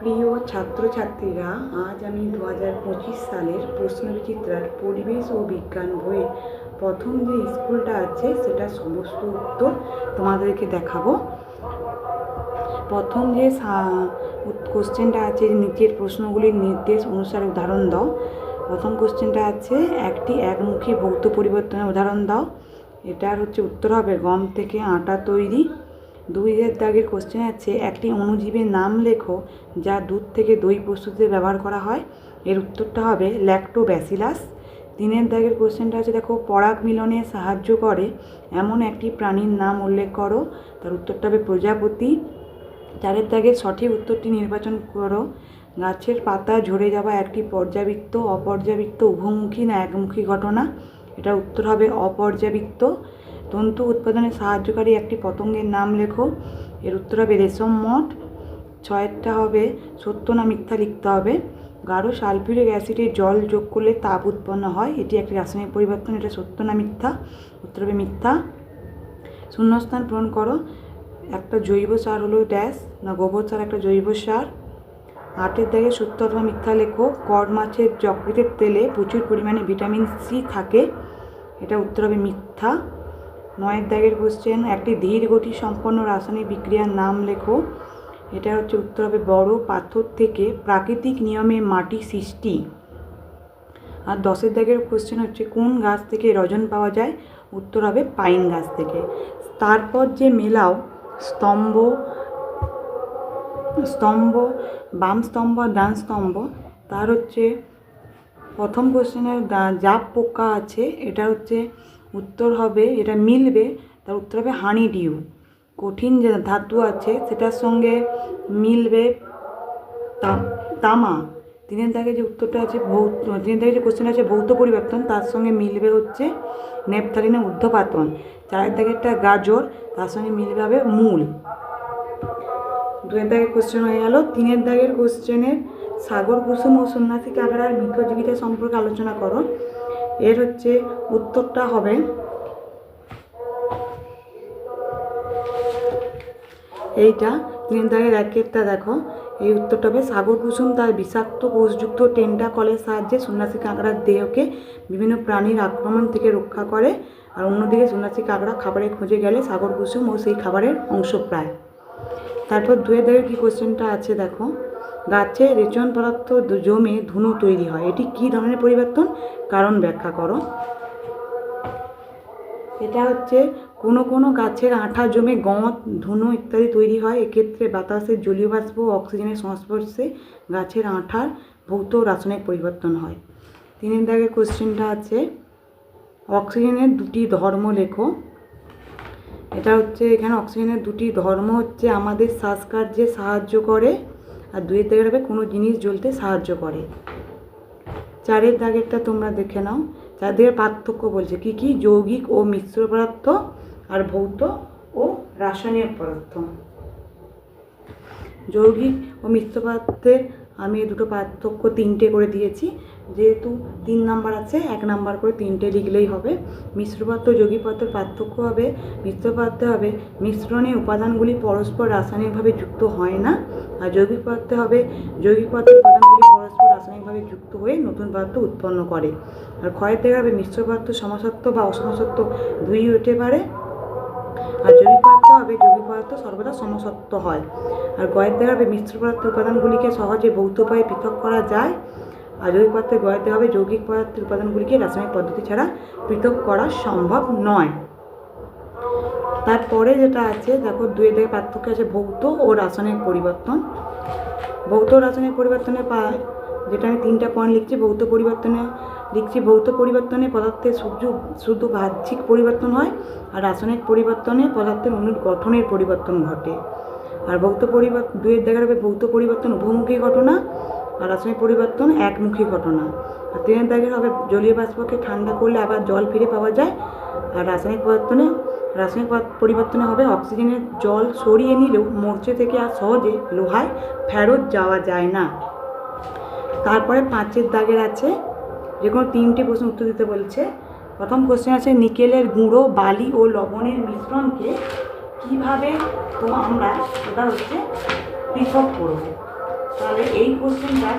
প্রিয় ছাত্রছাত্রীরা, আজ আমি দু হাজার পঁচিশ সালের প্রশ্নবিচিত্রার পরিবেশ ও বিজ্ঞান বইয়ের প্রথম যে স্কুলটা আছে, সেটা সমস্ত উত্তর তোমাদেরকে দেখাবো। প্রথম যে কোশ্চেনটা আছে, নিচের প্রশ্নগুলির নির্দেশ অনুসারে উদাহরণ দাও। প্রথম কোশ্চেনটা আছে, একটি একমুখী ভৌত পরিবর্তনের উদাহরণ দাও। এটার হচ্ছে উত্তর হবে গম থেকে আটা তৈরি। দুই হাজার দাগের কোশ্চেন আছে, একটি অণুজীবের নাম লেখো, যা দুধ থেকে দই প্রস্তুতিতে ব্যবহার করা হয়। এর উত্তরটা হবে ল্যাক্টোব্যাসিলাস তিনের দাগের কোশ্চেনটা আছে, দেখো, পরাগ মিলনে সাহায্য করে। এমন একটি প্রাণীর নাম উল্লেখ করো, তার উত্তরটা হবে প্রজাপতি। চারের দাগের সঠিক উত্তরটি নির্বাচন করো। গাছের পাতা ঝরে যাওয়া একটি পর্যাবৃত্ত, অপর্যাবৃত্ত, উভমুখী না একমুখী ঘটনা? এটা উত্তর হবে অপর্যাবৃত্ত। তন্তু উৎপাদনে সাহায্যকারী একটি পতঙ্গের নাম লেখো। এর উত্তর হবে রেশম মঠ। ছয়েরটা হবে সত্য না মিথ্যা লিখতে হবে। গাঢ় সালফিউরিক অ্যাসিডে জল যোগ করলে তাপ উৎপন্ন হয়। এটি একটি রাসায়নিক পরিবর্তন, এটা সত্য না মিথ্যা? উত্তর হবে মিথ্যা। শূন্যস্থান পূরণ করো। একটা জৈব সার হলো ড্যাশ, না গোবর সার, একটা জৈব সার। আটের দাগে সত্য অথবা মিথ্যা লেখো। কড মাছের যকৃতের তেলে প্রচুর পরিমাণে ভিটামিন সি থাকে। এটা উত্তর হবে মিথ্যা। নয়ের দাগের কোশ্চেন একটি ধীর গতি সম্পন্ন রাসায়নিক বিক্রিয়ার নাম লেখো। এটা হচ্ছে উত্তর হবে বড় পাথর থেকে প্রাকৃতিক নিয়মে মাটি সৃষ্টি। আর দশের দাগের কোশ্চেন হচ্ছে, কোন গাছ থেকে রজন পাওয়া যায়? উত্তর হবে পাইন গাছ থেকে। তারপর যে মেলাও, স্তম্ভ স্তম্ভ, বাম স্তম্ভ, ডান স্তম্ভ, তার হচ্ছে প্রথম কোশ্চেনের জাপ পোকা আছে, এটা হচ্ছে উত্তর হবে, এটা মিলবে, তার উত্তর হবে হানি ডিউ কঠিন যে ধাতু আছে, সেটার সঙ্গে মিলবে তামা তিনের দাগে যে উত্তরটা আছে ভৌত তিনের দাগে যে কোশ্চেন আছে ভৌত পরিবর্তন, তার সঙ্গে মিলবে হচ্ছে নেপথালিনে ঊর্ধ্বপাতন। চারের দাগেরটা গাজর, তার সঙ্গে মিলবে হবে মূল। দুয়ের দাগের কোশ্চেন হয়ে গেল। তিনের দাগের কোশ্চেনের সাগর কুসুম ও সন্ন্যাসী কাকড়ার মিথজীবিতা সম্পর্কে আলোচনা করো। এর হচ্ছে উত্তরটা হবে এইটা। তিন দাগের দেখো। এই উত্তরটা হবে সাগর কুসুম তার বিষাক্ত, কোষযুক্ত টেন্টা কলের সাহায্যে সন্ন্যাসী কাঁকড়ার দেহকে বিভিন্ন প্রাণীর আক্রমণ থেকে রক্ষা করে। আর অন্যদিকে সন্ন্যাসী কাঁকড়া খাবারের খোঁজে গেলে সাগর কুসুম ও সেই খাবারের অংশ প্রায় তারপর দুয়ে দাগের কী কোশ্চেনটা আছে দেখো? গাছে রেচন পদার্থ জমে ধুনো তৈরি হয়। এটি কী ধরনের পরিবর্তন? কারণ ব্যাখ্যা করো। এটা হচ্ছে কোনো কোনো গাছের আঠা জমে গঁত ধুনো ইত্যাদি তৈরি হয়। এক্ষেত্রে বাতাসের জলীয় বাষ্প অক্সিজেনের সংস্পর্শে গাছের আঠার ভৌত রাসায়নিক পরিবর্তন হয়। তিনের দাগের কোশ্চেনটা আছে, অক্সিজেনের দুটি ধর্ম লেখো। এটা হচ্ছে এখানে অক্সিজেনের দুটি ধর্ম হচ্ছে আমাদের শ্বাসকার্যে সাহায্য করে আর দুয়ের দাগের কোনো জিনিস জ্বলতে সাহায্য করে। চারের দাগেরটা তোমরা দেখে নাও। চারদের পার্থক্য বলছে কি কি? যৌগিক ও মিশ্র পদার্থ আর ভৌত ও রাসায়নিক পদার্থ। যৌগিক ও মিশ্র পদার্থের আমি দুটো পার্থক্য তিনটে করে দিয়েছি। যেহেতু তিন নাম্বার আছে, এক নাম্বার করে তিনটে লিখলেই হবে। মিশ্র পদার্থ যৌগিক পদার্থের পার্থক্য হবে, মিশ্র পদার্থে হবে মিশ্রণে উপাদানগুলি পরস্পর রাসায়নিকভাবে যুক্ত হয় না। আর যৌগিক পদার্থে হবে যৌগিক পদার্থের উপাদানগুলি পরস্পর রাসায়নিকভাবে যুক্ত হয়ে নতুন পদার্থ উৎপন্ন করে। আর ক্ষয়ের থেকে হবে মিশ্র পদার্থ সমসত্ব বা অসমসত্ব দুই হতে পারে। আর জৈবিক পদার্থ হবে জৈবিক পদার্থ, সর্বদা সমসত্ব হয়। আর গয়ের দেওয়া হবে মিশ্র পদার্থের উপাদানগুলিকে সহজে ভৌত উপায়ে পৃথক করা যায়। আর জৈবিক পদার্থের গয়ের দেওয়া হবে যৌগিক পদার্থের উপাদানগুলিকে রাসায়নিক পদ্ধতি ছাড়া পৃথক করা সম্ভব নয়। তারপরে যেটা আছে, দেখো দুই দিকে পার্থক্য আছে ভৌত ও রাসায়নিক পরিবর্তন। ভৌত রাসায়নিক পরিবর্তনে পা, যেটা আমি তিনটা পয়েন্ট লিখছি, ভৌত পরিবর্তনে লিখছি ভৌত পরিবর্তনে পদার্থের শুধু শুধু বাহ্যিক পরিবর্তন হয় আর রাসায়নিক পরিবর্তনে পদার্থের অনুর গঠনের পরিবর্তন ঘটে। আর ভৌত পরিবর্তন দুয়ের দেখা যাবে ভৌত পরিবর্তন উভমুখী ঘটনা আর রাসায়নিক পরিবর্তন একমুখী ঘটনা। আর তিনের দাগের হবে জলীয় বাষ্পকে ঠান্ডা করলে আবার জল ফিরে পাওয়া যায় আর রাসায়নিক পদার্থনে রাসায়নিক পরিবর্তনে হবে। অক্সিজেনের জল সরিয়ে নিলেও মরচে থেকে আর সহজে লোহায় ফেরত যাওয়া যায় না। তারপরে পাঁচের দাগের আছে, যে কোনো তিনটে প্রশ্ন উত্তর দিতে বলছে। প্রথম কোশ্চেন আছে, নিকেলের গুঁড়ো, বালি ও লবণের মিশ্রণকে কীভাবে তো আমরা ওটা হচ্ছে পৃথক করব। তাহলে এই কোশ্চেনটার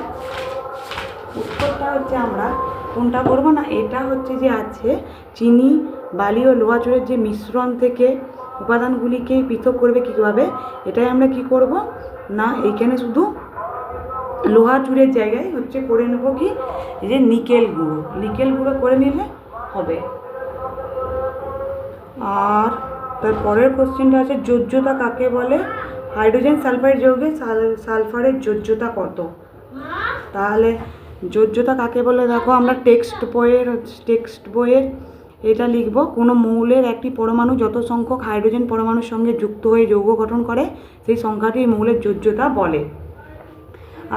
উত্তরটা হচ্ছে আমরা কোনটা করব না, এটা হচ্ছে যে আছে, চিনি বালি ও লোহা চুরের যে মিশ্রণ থেকে উপাদানগুলিকে পৃথক করবে কীভাবে, এটাই আমরা কি করব? না, এইখানে শুধু লোহা চুরের জায়গায় হচ্ছে করে নেব কি? এই যে নিকেল গুঁড়ো। নিকেল গুঁড়ো করে নিলে হবে। আর তার পরের কোশ্চেনটা আছে, যোজ্যতা কাকে বলে? হাইড্রোজেন সালফাইড যৌগে সাল- সালফারের যোজ্যতা কত? তাহলে যোজ্যতা কাকে বলে? দেখো, আমরা টেক্সট বইয়ের টেক্সট বইয়ের এটা লিখব, কোনো মৌলের একটি পরমাণু যত সংখ্যক হাইড্রোজেন পরমাণুর সঙ্গে যুক্ত হয়ে যৌগ গঠন করে, সেই সংখ্যাটি মৌলের যোজ্যতা বলে।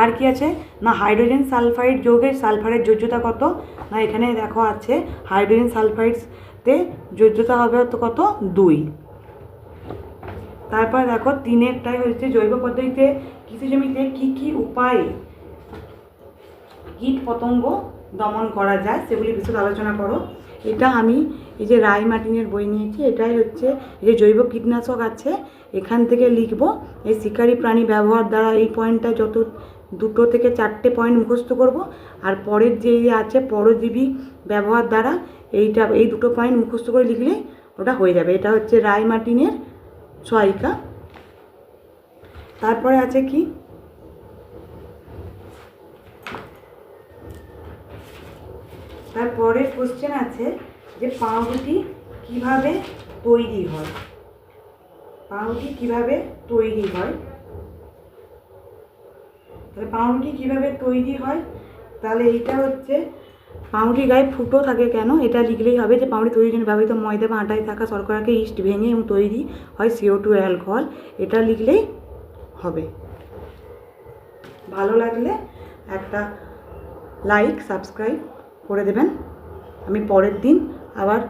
আর কি আছে? না, হাইড্রোজেন সালফাইড যৌগের সালফারের যোজ্যতা কত? না, এখানে দেখো আছে, হাইড্রোজেন সালফাইডসতে যোজ্যতা হবে কত? দুই। তারপর দেখো, তিনেরটাই হচ্ছে জৈব পদ্ধতিতে, কৃষি জমিতে কী কী উপায়ে কীট পতঙ্গ দমন করা যায়, সেগুলি বিশদ আলোচনা করো। এটা আমি এই যে রায় মার্টিনের বই নিয়েছি, এটাই হচ্ছে যে জৈব কীটনাশক আছে, এখান থেকে লিখব। এই শিকারী প্রাণী ব্যবহার দ্বারা এই পয়েন্টটা যত দুটো থেকে চারটে পয়েন্ট মুখস্থ করব, আর পরের যে আছে, পরজীবী ব্যবহার দ্বারা এইটা, এই দুটো পয়েন্ট মুখস্থ করে লিখলে ওটা হয়ে যাবে। এটা হচ্ছে রায় মার্টিনের সহায়িকা। তারপরে আছে কি? তারপরে কোশ্চেন আছে যে পাউরুটি কীভাবে তৈরি হয়? পাউরুটি কীভাবে তৈরি হয়? তাহলে পাউরুটি কীভাবে তৈরি হয়? তাহলে এইটা হচ্ছে পাউরুটি গায়ে ফুটো থাকে কেন? এটা লিখলেই হবে যে পাউরুটি তৈরির জন্য ব্যবহৃত ময়দা বা আটায় থাকা শর্করাকে ইস্ট, ভেঙে এবং তৈরি হয় সিও টু অ্যালকোহল। এটা লিখলেই হবে। ভালো লাগলে একটা লাইক, সাবস্ক্রাইব করে দেবেন। আমি পরের দিন আবার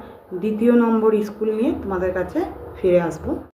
দ্বিতীয় নম্বর স্কুল নিয়ে তোমাদের কাছে ফিরে আসব।